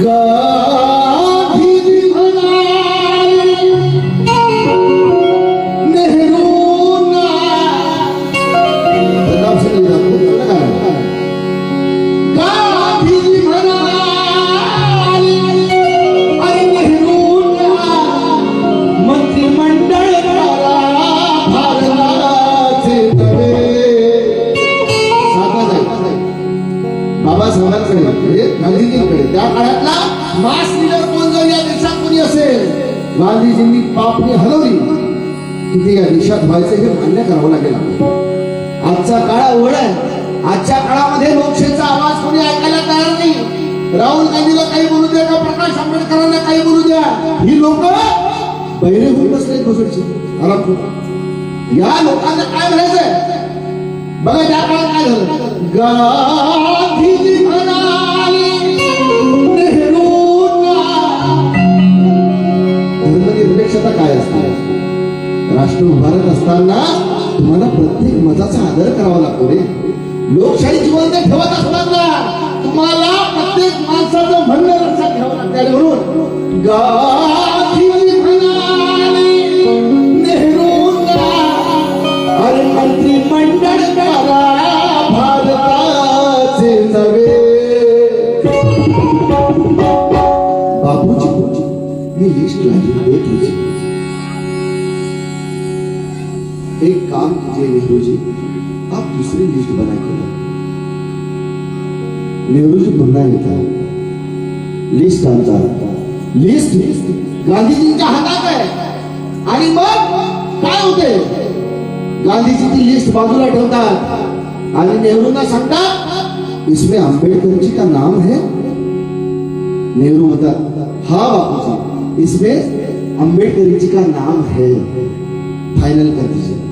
गांधीजी काळातला मास लीडर कोण जर या देशात कोणी असेल? गांधीजींनी पापणी हलवली. की या देशात व्हायचं हे मान्य करावं लागेल आजचा काळ अवघड आहे. आजच्या काळामध्ये लोकशाहीचा आवाज कोणी ऐकायला तयार नाही. राहुल गांधीला काही बोलू द्या का? प्रकाश आंबेडकरांना काही बोलू द्या? ही लोक बहिरे होऊन बसले बसडचे. या लोकांना काय म्हणायचंय? बघा त्या काळात काय झालं? गांधीजी म्हणा राष्ट्र उभारत असताना तुम्हाला प्रत्येक मजाचा आदर करावा लागतो रे. लोकशाही जिवंत ठेवत असताना तुम्हाला प्रत्येक माणसाचं म्हणणं लक्षात ठेवावं लागतं म्हणून. गांधीजी म्हणाले अरे मंत्रिमंडळ करा भारताचे नवे. बाबूजी मी लिस्ट होती. एक काम कीजिए नेहरू जी, आप दूसरी लिस्ट बना के नेहरू जी पुन्हा येतात लिस्ट आणतात लिस्ट गांधीजींच्या हातात आहे आणि मग काय होते लिस्ट बाजूला ठेवतात आणि नेहरूंना सांगतात इसमें आंबेडकर जी का नाम है। नेहरू म्हणतात हा बापू बापूजी इसमें आंबेडकर जी का नाम है। फाइनल कर दीजिए।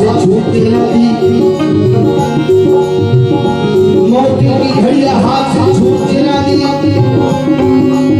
से छूटती नहीं मौके की घड़ी हाथ से छूटती नहीं.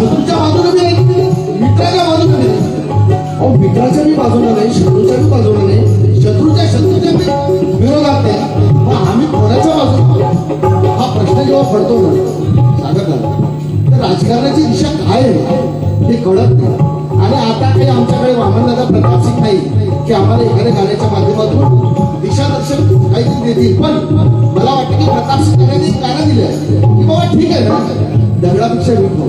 शत्रूच्या बाजूने मी नाही, मित्राच्या बाजूने नाही. अहो मित्राच्या मी बाजूला नाही शत्रूच्या मी बाजूला नाही. शत्रूच्या शत्रूच्या मी विरोधात नाही. मग आम्ही कोणाच्या बाजूला हा प्रश्न जेव्हा पडतो ना सांगत तर राजकारणाची दिशा काय आहे? ते कळत नाही. आणि आता काही आमच्याकडे वामनदादा प्रतापसिंग नाही की आम्हाला एखाद्या गाण्याच्या माध्यमातून दिशादर्शन काहीतरी देतील. पण मला वाटतं की प्रतापसिंग यांनी गाणं दिलं की बाबा ठीक आहे ना दगडापेक्षा विकतो